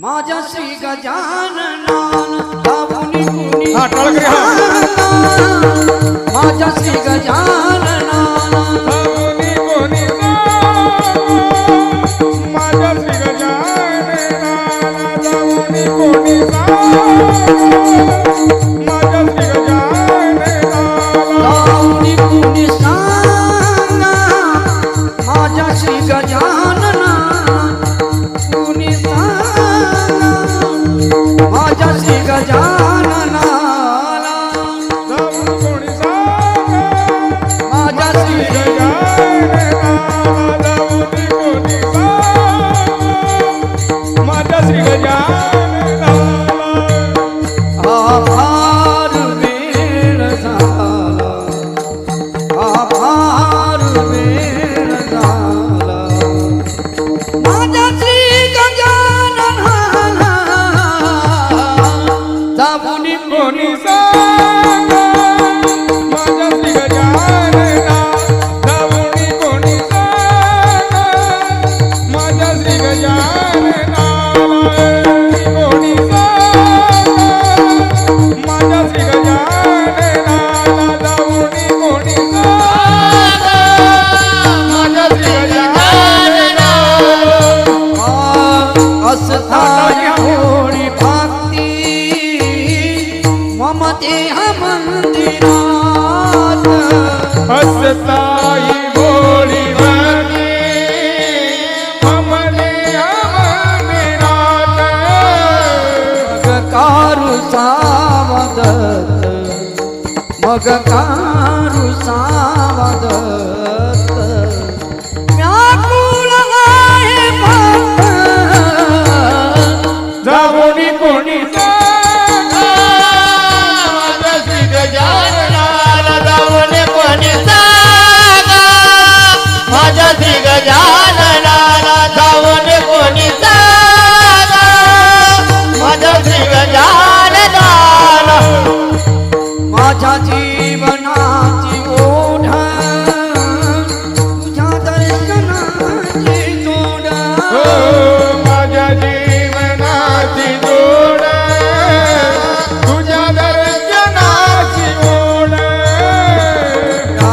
माझ्या श्री गजानन माझ्या श्री गजानन सावदत मग कारू सावदत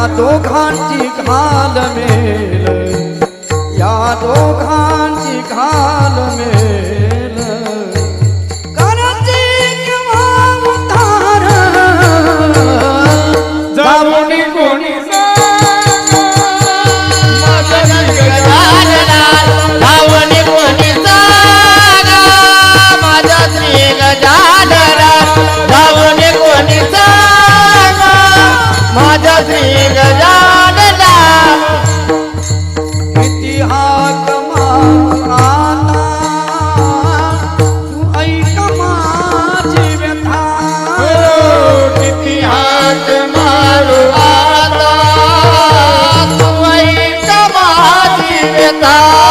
या दोघांची घाल मेल या दोघांची घाल मेल सा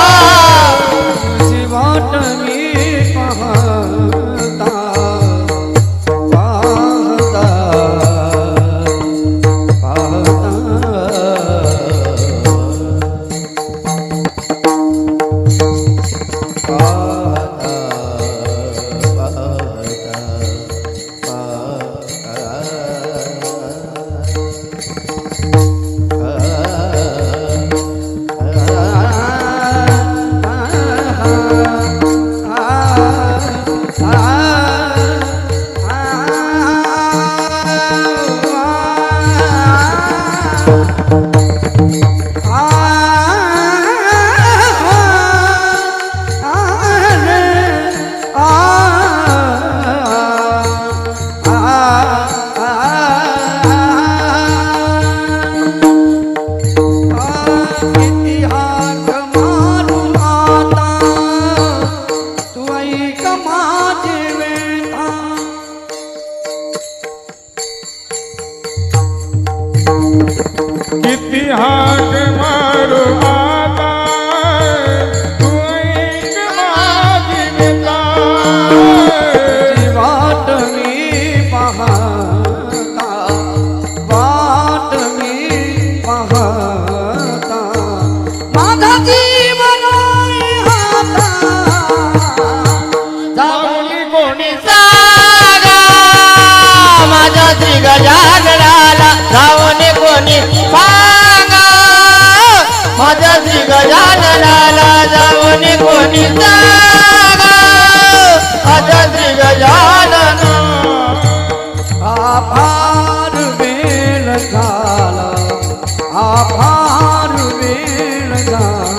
माझा श्री गजाननाला जाऊन कोणी सांगा? माझ्या श्री जाऊन कोणी सांगा? माझ्या श्री गजानन. आभार वेळ झाला आभार वेळ झाला.